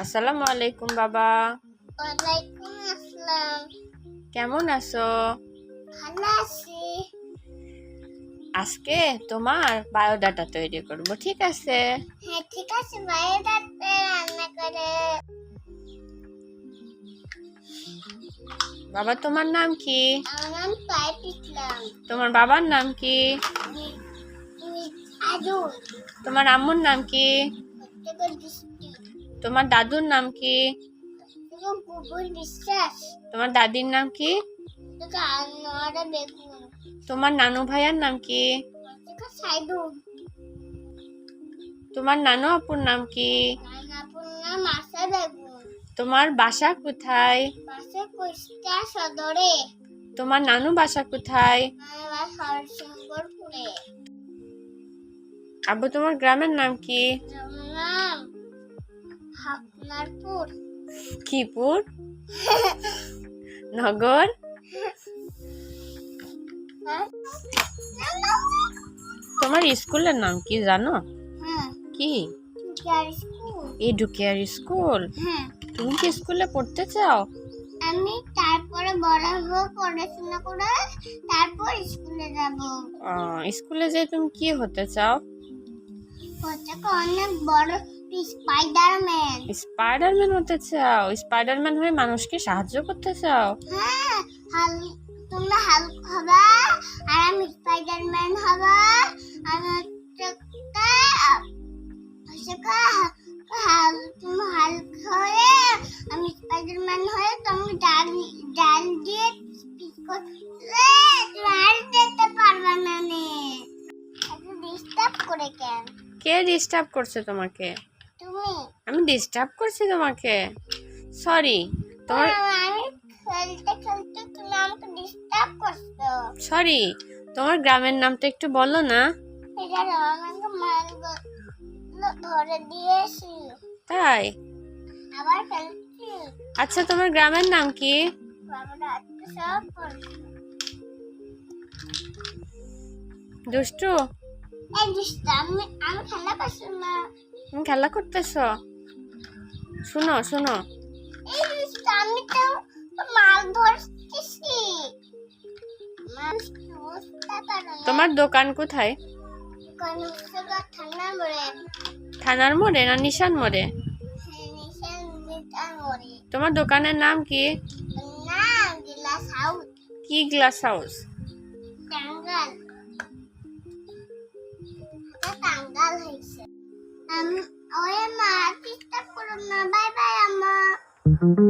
আসসালামু আলাইকুম বাবা। ওয়ালাইকুম আসসালাম। কেমন আছো? ভালো আছি। আজকে তোমার বায়োডাটা তৈরি করব ঠিক আছে? হ্যাঁ ঠিক আছে রাতে রান্না করে। বাবা তোমার নাম কি? আমার নাম ইসলাম। তোমার বাবার নাম কি? তোমার আম্মুর নাম কি? তোমার দাদুর নাম কি? তোমার দাদির নাম কি? তোমার নানু ভাইয়ার নাম কি? তোমার নানু আপুর নাম কি? তোমার বাসা কোথায়? তোমার নানু বাসা কোথায়? আব্বু, তোমার গ্রামের নাম কি? হাকনারপুর কিপুর নগর? হ্যাঁ? তোমার স্কুলের নাম কি জানো? হ্যাঁ। কি? Educare school. হ্যাঁ। তুমি কি স্কুলে পড়তে চাও? আমি তারপরে বড় হয়ে পড়াশোনা করে তারপর স্কুলে যাব। স্কুলে যে তুমি কি হতে চাও? হচ্ছে অনেক বড় স্পাইডারম্যান স্পাইডারম্যান হতে চাও? স্পাইডারম্যান হয়ে মানুষকে সাহায্য করতে চাও? হ্যাঁ তোমরা হাল্ক হবা আর আমি স্পাইডারম্যান হবা আমি তুমি হাল্ক হয়ে আমি স্পাইডারম্যান হয়ে তুমি ডাল ডাল দিয়ে পারবে না নে। ডিস্টার্ব করে কেন? কে ডিস্টার্ব করছে তোমাকে? তুমি আমি ডিস্টার্ব করছি তোমাকে। সরি তোমার সরি তোমার গ্রামের নামটা একটু বলো না। তাই? আচ্ছা তোমার গ্রামের নাম কি? দুষ্টু? আমি আমি খেলা করছি না। তুমি খেলা করতেছো? শুনো শুনো। আমি তো মাল ধরতেছি তোমার দোকান কোথায়? থানার মোড়ে না নিশান মোড়ে? তোমার দোকানের নাম কি? কি গ্লাস হাউস うん。